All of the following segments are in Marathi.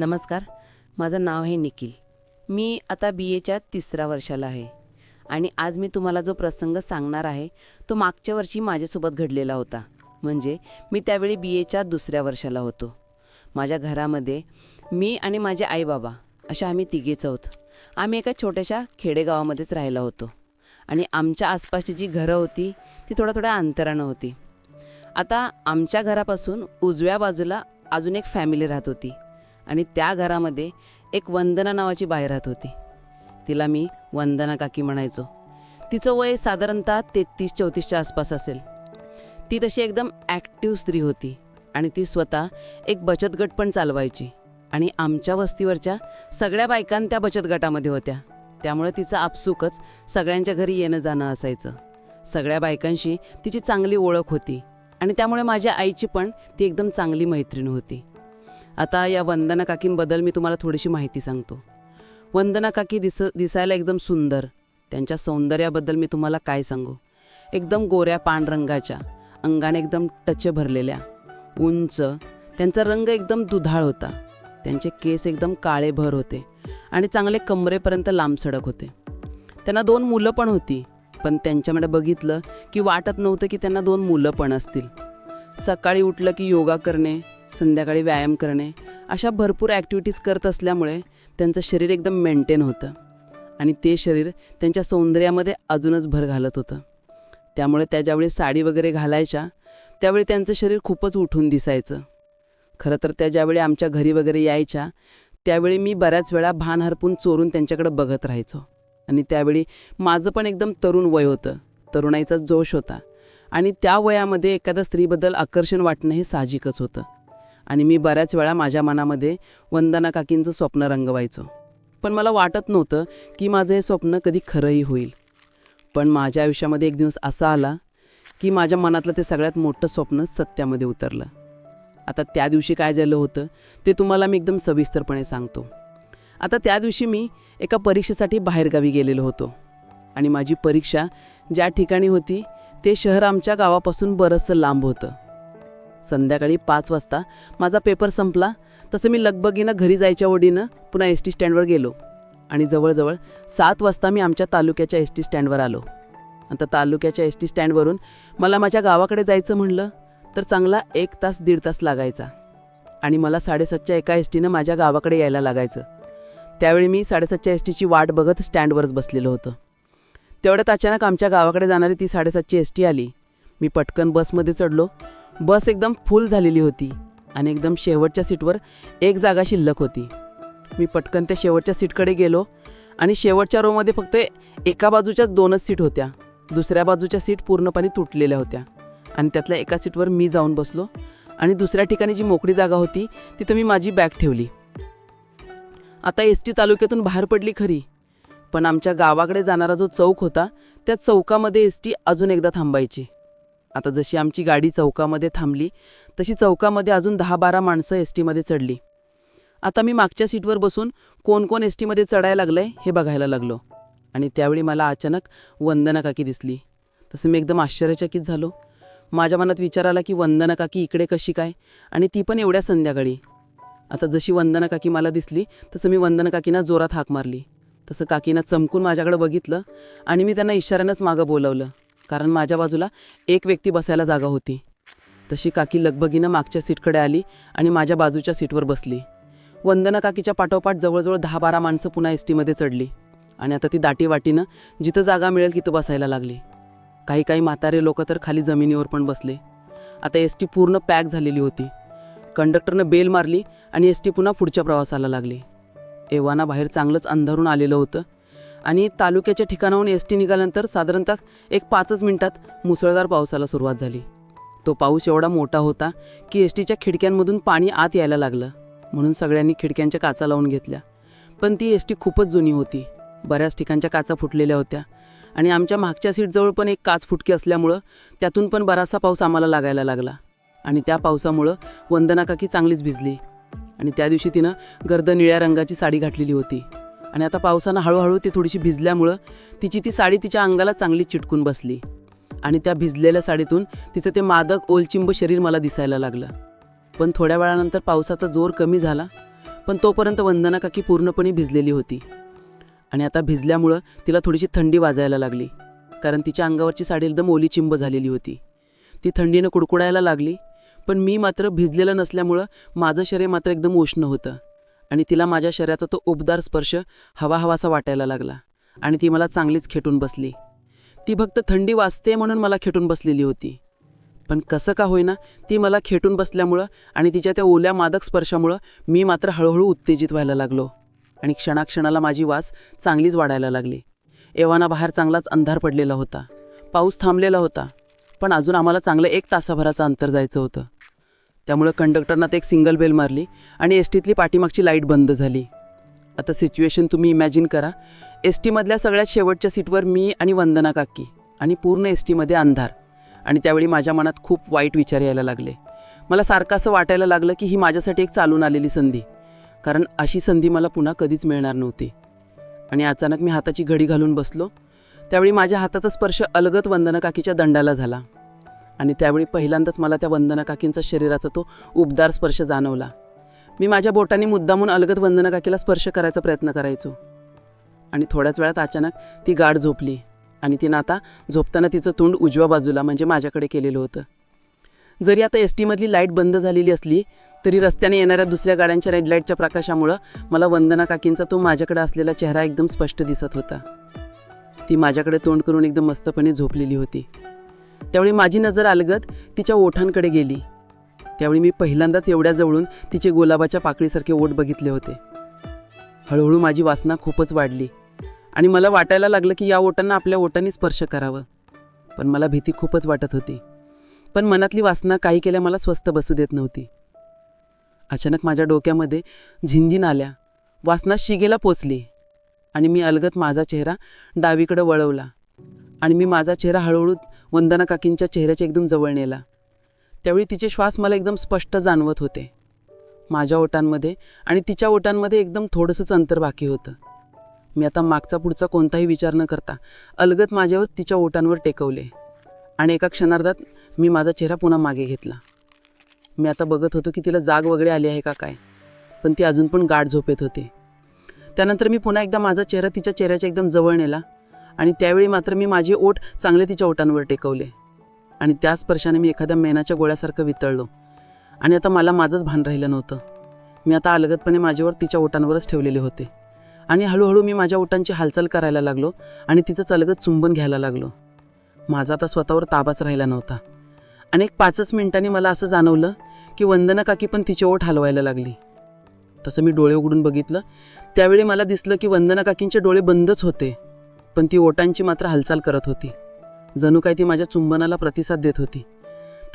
नमस्कार माझं नाव आहे निखिल. मी आता बी एच्या तिसऱ्या वर्षाला आहे. आणि आज मी तुम्हाला जो प्रसंग सांगणार आहे तो मागच्या वर्षी माझ्यासोबत घडलेला होता. म्हणजे मी त्यावेळी बी एच्या दुसऱ्या वर्षाला होतो. माझ्या घरामध्ये मी आणि माझे आईबाबा अशा आम्ही तिघेच आहोत. आम्ही एका छोट्याशा खेडेगावामध्येच राहिला होतो. आणि आमच्या आसपासची जी घरं होती ती थोड्या थोड्या अंतरानं होती. आता आमच्या घरापासून उजव्या बाजूला अजून एक फॅमिली राहत होती. आणि त्या घरामध्ये एक वंदना नावाची बाई राहत होती. तिला मी वंदना काकी म्हणायचो. तिचं वय साधारणतः तेहतीस चौतीसच्या आसपास असेल. ती तशी एकदम ॲक्टिव्ह स्त्री होती आणि ती स्वतः एक बचत गट पण चालवायची आणि आमच्या वस्तीवरच्या सगळ्या बायकां त्या बचत गटामध्ये होत्या. त्यामुळे तिचं आपसुकच सगळ्यांच्या घरी येणं जाणं असायचं. सगळ्या बायकांशी तिची चांगली ओळख होती आणि त्यामुळे माझ्या आईची पण ती एकदम चांगली मैत्रीण होती. आता या वंदना काकींबद्दल मी तुम्हाला थोडीशी माहिती सांगतो. वंदना काकी दिस दिसायला एकदम सुंदर. त्यांच्या सौंदर्याबद्दल मी तुम्हाला काय सांगू? एकदम गोऱ्या पांढरंगाच्या अंगाने एकदम टच भरलेल्या उंच त्यांचा रंग एकदम दुधाळ होता. त्यांचे केस एकदम काळेभर होते आणि चांगले कमरेपर्यंत लांबसडक होते. त्यांना दोन मुलं पण होती पण त्यांच्याकडे बघितलं की वाटत नव्हतं की त्यांना दोन मुलं पण असतील. सकाळी उठलं की योगा करणे संध्याकाळी व्यायाम करणे अशा भरपूर ॲक्टिव्हिटीज करत असल्यामुळे त्यांचं शरीर एकदम मेंटेन होतं. आणि ते शरीर त्यांच्या सौंदर्यामध्ये अजूनच भर घालत होतं. त्यामुळे त्या ज्यावेळी साडी वगैरे घालायच्या त्यावेळी त्यांचं शरीर खूपच उठून दिसायचं. खरं तर त्या ज्यावेळी आमच्या घरी वगैरे यायच्या त्यावेळी मी बऱ्याच वेळा भान हरपून चोरून त्यांच्याकडे बघत राहायचो. आणि त्यावेळी माझं पण एकदम तरुण वय होतं. तरुणाईचा जोश होता. आणि त्या वयामध्ये एखाद्या स्त्रीबद्दल आकर्षण वाटणं हे साहजिकच होतं. आणि मी बऱ्याच वेळा माझ्या मनामध्ये वंदना काकींचं स्वप्न रंगवायचो. पण मला वाटत नव्हतं की माझं हे स्वप्न कधी खरंही होईल. पण माझ्या आयुष्यामध्ये एक दिवस असा आला की माझ्या मनातलं ते सगळ्यात मोठं स्वप्न सत्यामध्ये उतरलं. आता त्या दिवशी काय झालं होतं ते तुम्हाला मी एकदम सविस्तरपणे सांगतो. आता त्या दिवशी मी एका परीक्षेसाठी बाहेरगावी गेलेलो होतो आणि माझी परीक्षा ज्या ठिकाणी होती ते शहर आमच्या गावापासून बरंचसं लांब होतं. संध्याकाळी पाच वाजता माझा पेपर संपला. तसं मी लगबगीनं घरी जायच्या ओढीनं पुन्हा एस टी स्टँडवर गेलो. आणि जवळजवळ सात वाजता मी आमच्या तालुक्याच्या एस टी स्टँडवर आलो. आता तालुक्याच्या एस टी स्टँडवरून मला माझ्या गावाकडे जायचं म्हणलं तर चांगला एक तास दीड तास लागायचा. आणि मला साडेसातच्या एका एस टीनं माझ्या गावाकडे यायला लागायचं. त्यावेळी मी साडेसातच्या एस टीची वाट बघत स्टँडवरच बसलेलं होतं. तेवढ्यात अचानक आमच्या गावाकडे जाणारी ती साडेसातची एस टी आली. मी पटकन बसमध्ये चढलो. बस एकदम फुल झालेली होती आणि एकदम शेवटच्या सीटवर एक जागा शिल्लक होती. मी पटकन त्या शेवटच्या सीटकडे गेलो आणि शेवटच्या रोमध्ये फक्त एका बाजूच्याच दोनच सीट होत्या. दुसऱ्या बाजूच्या सीट पूर्णपणे तुटलेल्या होत्या आणि त्यातल्या एका सीटवर मी जाऊन बसलो आणि दुसऱ्या ठिकाणी जी मोकळी जागा होती तिथं मी माझी बॅग ठेवली. आता एस टी तालुक्यातून बाहेर पडली खरी पण आमच्या गावाकडे जाणारा जो चौक होता त्या चौकामध्ये एस टी अजून एकदा थांबायची. आता जशी आमची गाडी चौकामध्ये थांबली तशी चौकामध्ये अजून दहा बारा माणसं एस टीमध्ये चढली. आता मी मागच्या सीटवर बसून कोण कोण एस टीमध्ये चढायला लागलंय हे बघायला लागलो. आणि त्यावेळी मला अचानक वंदना काकी दिसली. तसं मी एकदम आश्चर्यचकित झालो. माझ्या मनात विचार आला की वंदना काकी इकडे कशी काय? आणि ती पण एवढ्या संध्याकाळी. आता जशी वंदना काकी मला दिसली तसं मी वंदना काकींना जोरात हाक मारली. तसं काकीनं चमकून माझ्याकडे बघितलं आणि मी त्यांना इशाऱ्यानंच मागं बोलवलं. कारण माझ्या बाजूला एक व्यक्ती बसायला जागा होती. तशी काकी लगबगीनं मागच्या सीटकडे आली आणि माझ्या बाजूच्या सीटवर बसली. वंदना काकीच्या पाठोपाठ जवळजवळ दहा बारा माणसं पुन्हा एस टीमध्ये चढली. आणि आता ती दाटीवाटीनं जिथं जागा मिळेल तिथं बसायला लागली. काही काही म्हातारे लोक तर खाली जमिनीवर पण बसले. आता एस टी पूर्ण पॅक झालेली होती. कंडक्टरनं बेल मारली आणि एस टी पुन्हा पुढच्या प्रवासाला लागली. एव्हाना बाहेर चांगलंच अंधारून आलेलं होतं. आणि तालुक्याच्या ठिकाणाहून एस टी निघाल्यानंतर साधारणतः एक पाचच मिनिटात मुसळधार पावसाला सुरुवात झाली. तो पाऊस एवढा मोठा होता की एस टीच्या खिडक्यांमधून पाणी आत यायला लागलं. म्हणून सगळ्यांनी खिडक्यांच्या काचा लावून घेतल्या. पण ती एस टी खूपच जुनी होती. बऱ्याच ठिकाणच्या काचा फुटलेल्या होत्या. आणि आमच्या मागच्या सीटजवळ पण एक काच फुटकी असल्यामुळं त्यातून पण बराचसा पाऊस आम्हाला लागायला लागला. आणि त्या पावसामुळं वंदना काकी चांगलीच भिजली. आणि त्या दिवशी तिनं गर्द निळ्या रंगाची साडी घातलेली होती. आणि आता पावसानं हळूहळू ती थोडीशी भिजल्यामुळं तिची ती साडी तिच्या अंगाला चांगली चिटकून बसली. आणि त्या भिजलेल्या साडीतून तिचं ते मादक ओलचिंब शरीर मला दिसायला लागलं. पण थोड्या वेळानंतर पावसाचा जोर कमी झाला पण तोपर्यंत वंदना काकी पूर्णपणे भिजलेली होती. आणि आता भिजल्यामुळं तिला थोडीशी थंडी वाजायला लागली कारण तिच्या अंगावरची साडी एकदम ओली चिंब झालेली होती. ती थंडीनं कुडकुडायला लागली पण मी मात्र भिजलेलं नसल्यामुळं माझं शरीर मात्र एकदम उष्ण होतं. आणि तिला माझ्या शरीराचा तो उबदार स्पर्श हवा हवासा वाटायला लागला. आणि ती मला चांगलीच खेटून बसली. ती फक्त थंडी वाजते म्हणून मला खेटून बसलेली होती. पण कसं का होईना ती मला खेटून बसल्यामुळं आणि तिच्या त्या ओल्या मादक स्पर्शामुळं मी मात्र हळूहळू उत्तेजित व्हायला लागलो. आणि क्षणाक्षणाला माझी वास चांगलीच वाढायला लागली. एव्हाना बाहेर चांगलाच अंधार पडलेला होता. पाऊस थांबलेला होता. पण अजून आम्हाला चांगलं एक तासाभराचं अंतर जायचं होतं. त्यामुळं कंडक्टरनं ते एक सिंगल बेल मारली आणि एस टीतली पाठीमागची लाइट बंद झाली. आता सिच्युएशन तुम्ही इमॅजिन करा. एस टीमधल्या सगळ्यात शेवटच्या सीटवर मी आणि वंदना काकी आणि पूर्ण एस टीमध्ये अंधार. आणि त्यावेळी माझ्या मनात खूप वाईट विचार यायला लागले. मला सारखं असं वाटायला लागलं की ही माझ्यासाठी एक चालून आलेली संधी. कारण अशी संधी मला पुन्हा कधीच मिळणार नव्हती. आणि अचानक मी हाताची घडी घालून बसलो. त्यावेळी माझ्या हाताचा स्पर्श अलगत वंदना काकीच्या दंडाला झाला. आणि त्यावेळी पहिल्यांदाच मला त्या वंदना काकींचा शरीराचा तो उबदार स्पर्श जाणवला. मी माझ्या बोटांनी मुद्दामून अलगत वंदना काकीला स्पर्श करायचा प्रयत्न करायचो. आणि थोड्याच वेळात अचानक ती गाढ झोपली आणि तिनं आता झोपताना तिचं तोंड उजव्या बाजूला म्हणजे माझ्याकडे केलेलं होतं. जरी आता एस टीमधली लाइट बंद झालेली असली तरी रस्त्याने येणाऱ्या दुसऱ्या गाड्यांच्या रेड लाईटच्या प्रकाशामुळं मला वंदना काकींचा तो माझ्याकडे असलेला चेहरा एकदम स्पष्ट दिसत होता. ती माझ्याकडे तोंड करून एकदम मस्तपणे झोपलेली होती. त्यावेळी माझी नजर अलगत तिच्या ओठांकडे गेली. त्यावेळी मी पहिल्यांदाच एवढ्या जवळून तिचे गुलाबाच्या पाकळीसारखे ओठ बघितले होते. हळूहळू माझी वासना खूपच वाढली आणि मला वाटायला लागलं की या ओटांना आपल्या ओटांनी स्पर्श करावं. पण मला भीती खूपच वाटत होती. पण मनातली वासना काही केल्या मला स्वस्त बसू देत नव्हती. अचानक माझ्या डोक्यामध्ये झिंझिन आल्या. वासना शिगेला पोचली आणि मी अलगत माझा चेहरा डावीकडे वळवला आणि मी माझा चेहरा हळूहळू वंदना काकींच्या चेहऱ्याच्या एकदम जवळ नेला. त्यावेळी तिचे श्वास मला एकदम स्पष्ट जाणवत होते. माझ्या ओटांमध्ये आणि तिच्या ओटांमध्ये एकदम थोडंसंच अंतर बाकी होतं. मी आता मागचा पुढचा कोणताही विचार न करता अलगत माझ्यावर तिच्या ओटांवर टेकवले आणि एका क्षणार्धात मी माझा चेहरा पुन्हा मागे घेतला. मी आता बघत होतो की तिला जाग वगैरे आली आहे का काय पण ती अजून पण गाढ झोपेत होती. त्यानंतर मी पुन्हा एकदा माझा चेहरा तिच्या चेहऱ्याच्या एकदम जवळ नेला आणि त्यावेळी मात्र मी माझे ओठ चांगले तिच्या ओटांवर टेकवले. आणि त्या स्पर्शाने मी एखाद्या मेनाच्या गोळ्यासारखं वितळलो. आणि आता मला माझंच भान राहिलं नव्हतं. मी आता अलगदपणे माझ्यावर तिच्या ओटांवरच ठेवलेले होते. आणि हळूहळू मी माझ्या ओटांची हालचाल करायला लागलो आणि तिचं चलगत चुंबन घ्यायला लागलो. माझा आता स्वतःवर ताबाच राहिला नव्हता. आणि एक पाचच मिनिटांनी मला असं जाणवलं की वंदना काकी पण तिचे ओठ हलवायला लागली. तसं मी डोळे उघडून बघितलं. त्यावेळी मला दिसलं की वंदना काकींचे डोळे बंदच होते. पण ती ओटांची मात्र हालचाल करत होती. जणू काय ती माझ्या चुंबनाला प्रतिसाद देत होती.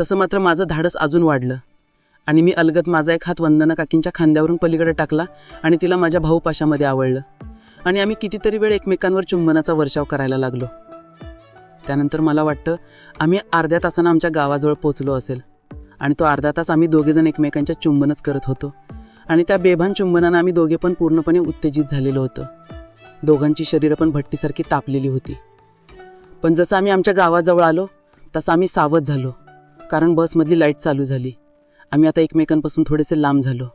तसं मात्र माझं धाडस अजून वाढलं. आणि मी अलगत माझा एक हात वंदना काकींच्या खांद्यावरून पलीकडे टाकला आणि तिला माझ्या भाऊपाशामध्ये आवडलं. आणि आम्ही कितीतरी वेळ एकमेकांवर चुंबनाचा वर्षाव करायला लागलो. त्यानंतर मला वाटतं आम्ही अर्ध्या तासानं आमच्या गावाजवळ पोचलो असेल. आणि तो अर्धा तास आम्ही दोघेजण एकमेकांच्या चुंबनच करत होतो. आणि त्या बेभान चुंबनानं आम्ही दोघे पण पूर्णपणे उत्तेजित झालेलो होतं. दोघांची शरीरं पण भट्टीसारखी तापलेली होती. पण जसं आम्ही आमच्या गावाजवळ आलो तसं आम्ही सावध झालो. कारण बसमधली लाइट चालू झाली. आम्ही आता एकमेकांपासून थोडेसे लांब झालो.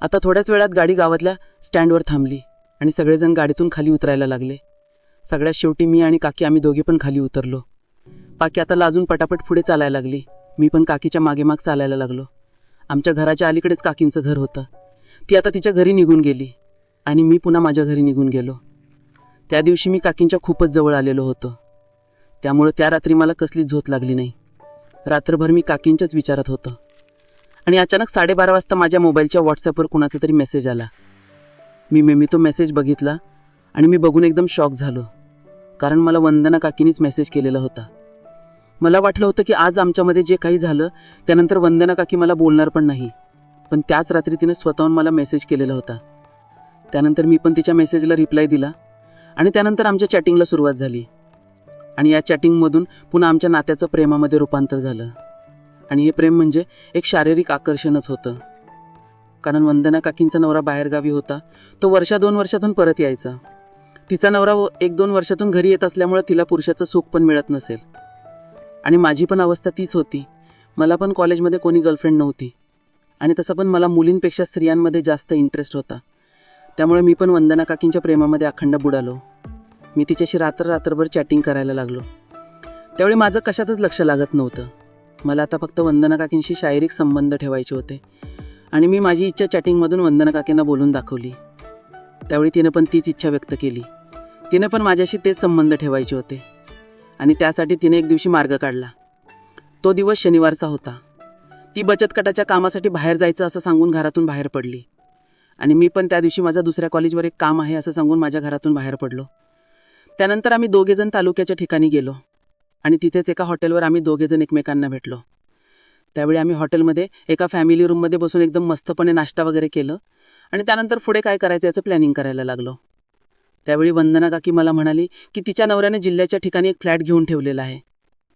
आता थोड्याच वेळात गाडी गावातल्या स्टँडवर थांबली आणि सगळेजण गाडीतून खाली उतरायला लागले. सगळ्यात शेवटी मी आणि काकी आम्ही दोघे पण खाली उतरलो. काकी आता लाजून पटापट पुढे चालायला लागली. मी पण काकीच्या मागेमाग चालायला लागलो. आमच्या घराच्या अलीकडेच काकींचं घर होतं. ती आता तिच्या घरी निघून गेली. आणि मी पुन्हा माझ्या घरी निघून गेलो. त्या दिवशी मी काकींच्या खूपच जवळ आलेलो होतो. त्यामुळं त्या रात्री मला कसलीच झोत लागली नाही. रात्रभर मी काकींच्याच विचारात होतो. आणि अचानक साडेबारा वाजता माझ्या मोबाईलच्या व्हॉट्सॲपवर कुणाचा तरी मेसेज आला. मी मे मी तो मेसेज बघितला आणि मी बघून एकदम शॉक झालो. कारण मला वंदना काकीनीच मेसेज केलेला होता. मला वाटलं होतं की आज आमच्यामध्ये जे काही झालं त्यानंतर वंदना काकी मला बोलणार पण नाही. पण त्याच रात्री तिने स्वतःहून मला मेसेज केलेला होता. त्यानंतर मी पण तिच्या मेसेजला रिप्लाय दिला. आणि त्यानंतर आमच्या चॅटिंगला सुरुवात झाली. आणि या चॅटिंगमधून पुन्हा आमच्या नात्याचं प्रेमामध्ये रूपांतर झालं. आणि हे प्रेम म्हणजे एक शारीरिक आकर्षणच होतं. कारण वंदना काकींचा नवरा बाहेरगावी होता तो वर्षा दोन वर्षातून परत यायचा. तिचा नवरा व- एक दोन वर्षातून घरी येत असल्यामुळे तिला पुरुषाचं सुख पण मिळत नसेल. आणि माझी पण अवस्था तीच होती. मला पण कॉलेजमध्ये कोणी गर्लफ्रेंड नव्हती. आणि तसं पण मला मुलींपेक्षा स्त्रियांमध्ये जास्त इंटरेस्ट होता. त्यामुळे मी पण वंदना काकींच्या प्रेमामध्ये अखंड बुडालो मी तिच्याशी रात्र रात्रभर चॅटिंग करायला लागलो. त्यावेळी माझं कशातच लक्ष लागत नव्हतं. मला आता फक्त वंदना काकींशी शारीरिक संबंध ठेवायचे होते. आणि मी माझी इच्छा चॅटिंगमधून वंदना काकींना बोलून दाखवली. त्यावेळी तिनं पण तीच इच्छा व्यक्त केली. तिनं पण माझ्याशी तेच संबंध ठेवायचे होते. आणि त्यासाठी तिने एक दिवशी मार्ग काढला. तो दिवस शनिवारचा होता. ती बचत गटाच्या कामासाठी बाहेर जायचं असं सांगून घरातून बाहेर पडली. आणि मी पण त्या दिवशी माझ्या दुसऱ्या कॉलेजवर एक काम आहे असं सांगून माझ्या घरातून बाहेर पडलो. त्यानंतर आम्ही दोघेजण तालुक्याच्या ठिकाणी गेलो आणि तिथेच एका हॉटेलवर आम्ही दोघेजण एकमेकांना भेटलो. त्यावेळी आम्ही हॉटेलमध्ये एका फॅमिली रूममध्ये बसून एकदम मस्तपणे नाश्ता वगैरे केलं आणि त्यानंतर पुढे काय करायचं याचं प्लॅनिंग करायला लागलो. त्यावेळी वंदना काकी मला म्हणाली की तिच्या नवऱ्याने जिल्ह्याच्या ठिकाणी एक फ्लॅट घेऊन ठेवलेला आहे.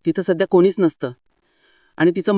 तिथं सध्या कोणीच नसतं. आणि तिचं